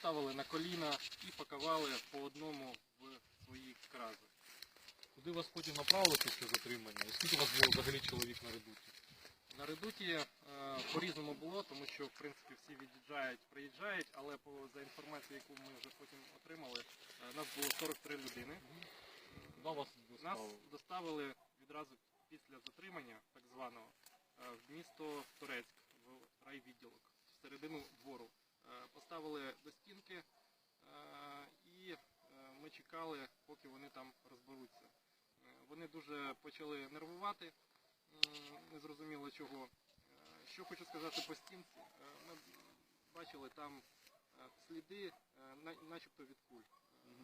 ставили на коліна і пакували по одному в свої крази. Куди вас потім направили після затримання? І скільки у вас було взагалі чоловік на редуті? На редуті е, по-різному було, тому що в принципі всі від'їжджають, приїжджають, але по за інформацією, яку ми вже потім отримали, е, нас було 43 людини. Куди вас Нас доставили? доставили відразу після затримання, так званого, е, в місто Торецьк, в райвідділок, в середину двору. Е, Поставили до стінки е, і е, ми чекали, поки вони там розберуться. Вони дуже почали нервувати, незрозуміло чого. Що хочу сказати по стінці, ми бачили там сліди, начебто від куль.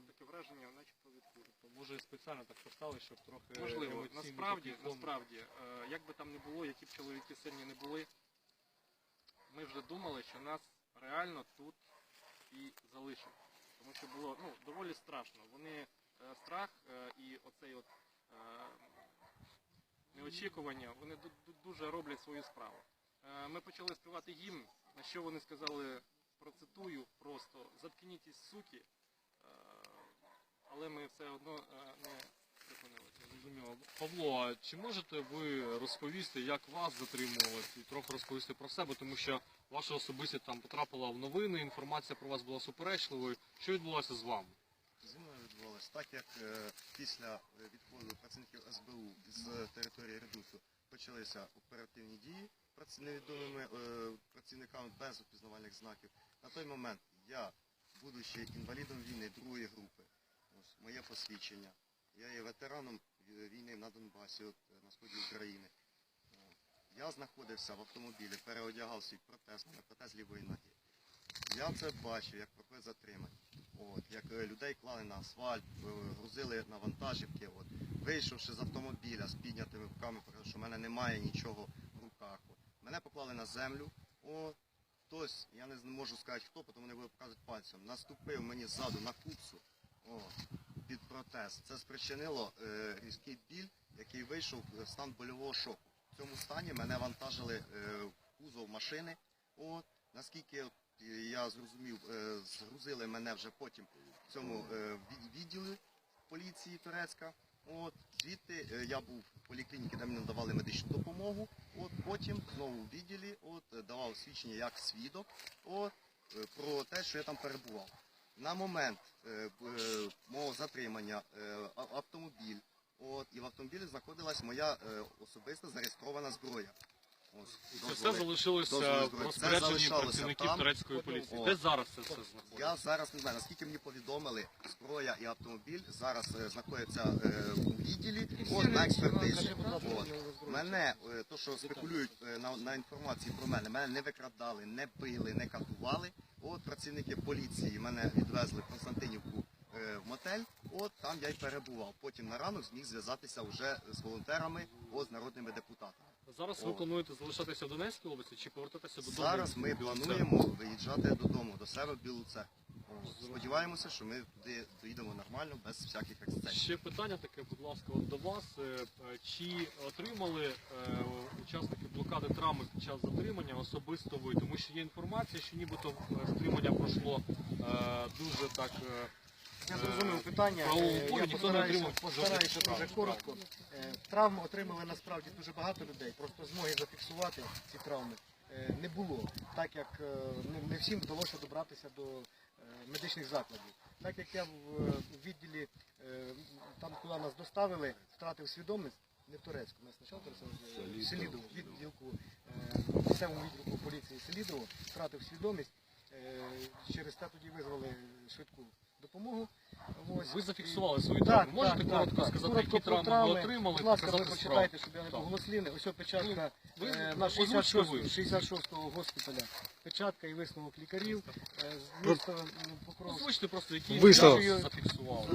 Таке враження, начебто від куль. Може спеціально так поставили, щоб трохи Можливо, насправді, насправді, як би там не було, які б чоловіки сильні не були, ми вже думали, що нас реально тут і залишать. Тому що було ну, доволі страшно. Вони е, страх е, і оцей от е, неочікування, вони ду- ду- дуже роблять свою справу. Ми почали співати гімн, на що вони сказали, процитую просто заткніть суки, але ми все одно не. Зрозуміло. Павло, а чи можете ви розповісти, як вас затримували, і трохи розповісти про себе, тому що ваша особистість там потрапила в новини, інформація про вас була суперечливою. Що відбулося з вами? Зі мною відбувалось так, як е, після е, відходу працівників СБУ з території Редусу почалися оперативні дії невідомими е, працівниками без опізнавальних знаків. На той момент я, будучи інвалідом війни другої групи, ось моє посвідчення, я є ветераном війни на Донбасі, от, на сході України. Я знаходився в автомобілі, переодягав свій протез, на протез лівої ноги. Я це бачив, як проходить затримання. От, як е, людей клали на асфальт, е, грузили на вантажівки. От. Вийшовши з автомобіля з піднятими руками, що в мене немає нічого в руках. От. Мене поклали на землю. От. Хтось, я не можу сказати хто, тому не буду показувати пальцем, наступив мені ззаду на купсу от, під протез. Це спричинило е, різкий біль, який вийшов в стан больового шоку. Цьому стані мене вантажили е, в кузов машини. От, наскільки я зрозумів, е, згрузили мене вже потім в цьому е, відділі поліції Турецька. От, звідти я був в поліклініці, де мені надавали медичну допомогу. От, потім знову в відділі от, давав свідчення як свідок от, про те, що я там перебував. На момент е, е, мого затримання е, автомобіль, от, і в автомобілі знаходилась моя е, особиста зареєстрована зброя. Ось, це дозволи. все залишилося дозволи в. Це розпорядженні залишалося працівників там. турецької поліції. О. Де зараз це все знаходиться? Я зараз не знаю, наскільки мені повідомили, зброя і автомобіль зараз е, знаходяться е, у відділі от, на експертизі. От. Мене, е, то що спекулюють е, на, на інформації про мене, мене не викрадали, не били, не катували. От працівники поліції мене відвезли в Константинівку е, в мотель. От там я й перебував. Потім на ранок зміг зв'язатися вже з волонтерами, от, з народними депутатами. Зараз ви О. плануєте залишатися в Донецькій області чи повертатися додому? Зараз ми плануємо виїжджати додому, до себе в Білу Церкву. Сподіваємося, що ми туди доїдемо нормально, без всяких ексцесів. Ще питання таке, будь ласка, от до вас. Е, е, Чи отримали е, учасники блокади травми під час затримання особисто ви? Тому що є інформація, що нібито е, затримання пройшло е, дуже так. е, Я зрозумів питання. Е, Я постараюся, постараюся дуже коротко. Е, Травм отримали насправді дуже багато людей. Просто змоги зафіксувати ці травми е, не було, так як не- всім вдалося добратися до медичних закладів. Так як я в відділі, там, куди нас доставили, втратив свідомість, не в Турецьку, нас спочатку в Селідово, відділку, місцевому відділку поліції Селідово, втратив свідомість. Через те тоді визвали швидку допомогу. Ось. Ви зафіксували свої так, травми. Можете так, коротко так, сказати, коротко які про травми ви отримали? Будь ласка, справу? щоб я не Так. Ось печатка ви е, на 66 ви. 66-го госпіталя. Печатка і висновок лікарів. е, з міста Покровськ. Озвучте просто, які Висновок. ви зафіксували.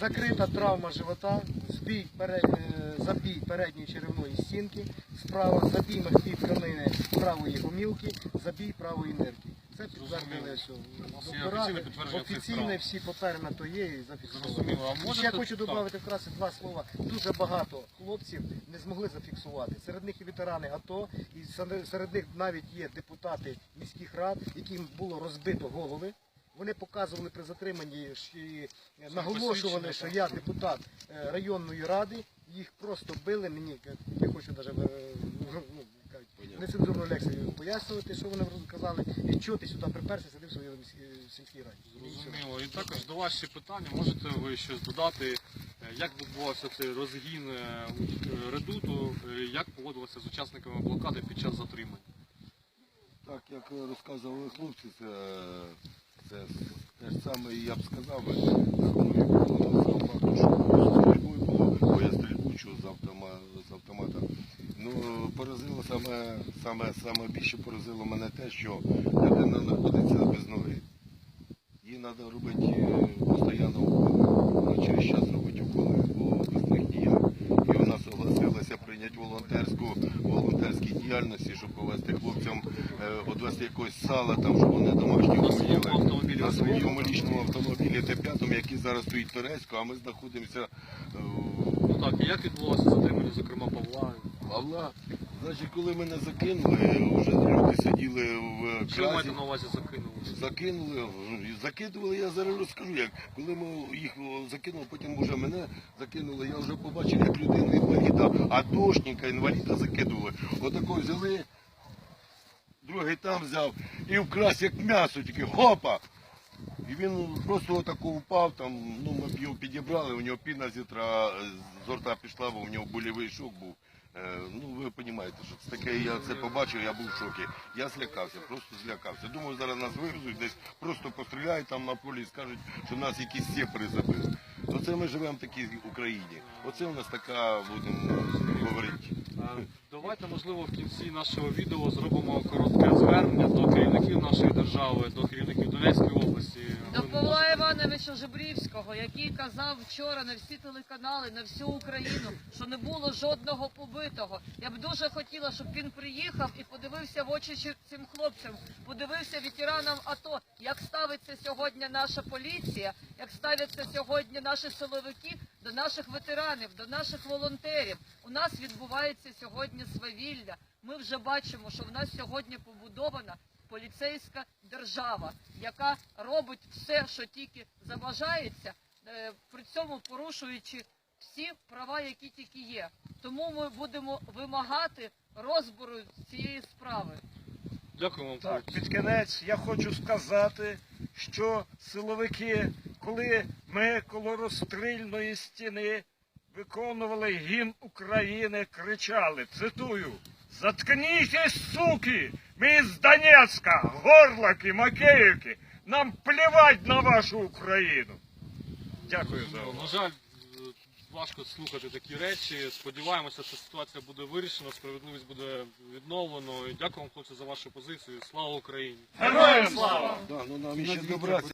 Закрита травма живота, збій перед, е, забій передньої черевної стінки, справа забій м'якої тканини правої гомілки, забій правої нирки. Це підтвердили все. нас офіційне підтвердження Офіційне всі папери на то є і зафіксовано. І ще хочу додати вкратце два слова. Дуже багато хлопців не змогли зафіксувати. Серед них і ветерани АТО, і серед- серед них навіть є депутати міських рад, яким було розбито голови. Вони показували при затриманні і наголошували, що я депутат е, районної ради. Їх просто били. Мені не хочу навіть пояснювати, що вони казали. І чого ти сюди приперся, сидив в своїй сільській раді. Зрозуміло. І також до вас ще питання, можете ви щось додати, е, як відбувався цей розгін е, е, редуту, як поводилися з учасниками блокади під час затримання? Так, як розказували хлопці, це, це те ж саме, і я б сказав, що стрільбою було, бо я стрільбу чув з, автома, з автомата. Ну, поразило саме, саме, саме більше поразило мене те, що людина знаходиться без ноги. Їй треба робити е, постійно уколи. Вона через час робить уколи, бо без них ніяк. І вона согласилася прийняти волонтерську, волонтерські діяльності, щоб повезти хлопцям, е, одвезти якогось сала, там, щоб вони поїли. автомобілі На своєму лічному автомобілі Т5, який зараз стоїть в Турецьку, а ми знаходимося е, Ну так, і як відбулося затримання, зокрема Павла? Павла. Значить, коли мене закинули, вже люди сиділи в Що ви маєте кразі. на увазі закинули? Закинули, закидували, я зараз розкажу, як. Коли ми їх закинули, потім вже мене закинули, я вже побачив, як людину інваліда, а дошника інваліда закидували. Отако взяли, другий там взяв і вкрас як м'ясо, тільки хопа. І він просто отако впав, там, ну ми б його підібрали, у нього піна з ітра з рта пішла, бо у нього больовий шок був. Е, ну ви розумієте, що це таке, я це побачив, я був в шокі. Я злякався, просто злякався. Думаю, зараз нас вивезуть, десь просто постріляють там на полі і скажуть, що нас якісь сєпари забили. Оце ми живемо в такій Україні. Оце у нас така, будемо говорити. Е, Давайте, можливо, в кінці нашого відео зробимо коротке звернення до керівників нашої держави, до керівників Донецької області. До Ви Павла можете- Івановича Жебрівського, який казав вчора на всі телеканали, на всю Україну, що не було жодного побитого. Я б дуже хотіла, щоб він приїхав і подивився в очі цим хлопцям, подивився ветеранам АТО, як ставиться сьогодні наша поліція, як ставляться сьогодні наші силовики до наших ветеранів, до наших волонтерів. У нас відбувається сьогодні свавілля. Ми вже бачимо, що в нас сьогодні побудована поліцейська держава, яка робить все, що тільки забажається, е, при цьому порушуючи всі права, які тільки є. Тому ми будемо вимагати розбору цієї справи. Дякую вам, Так, під кінець я хочу сказати, що силовики, коли ми коло розстрільної стіни виконували гімн України, кричали, цитую, «Заткнітесь, суки! Ми з Донецька, Горлаки, Макеївки! Нам плівать на вашу Україну!» Дякую за увагу. На жаль, важко слухати такі речі. Сподіваємося, що ситуація буде вирішена, справедливість буде відновлено. І дякую вам, хлопці, за вашу позицію. Слава Україні! Героям слава! Да, ну нам ще добратися.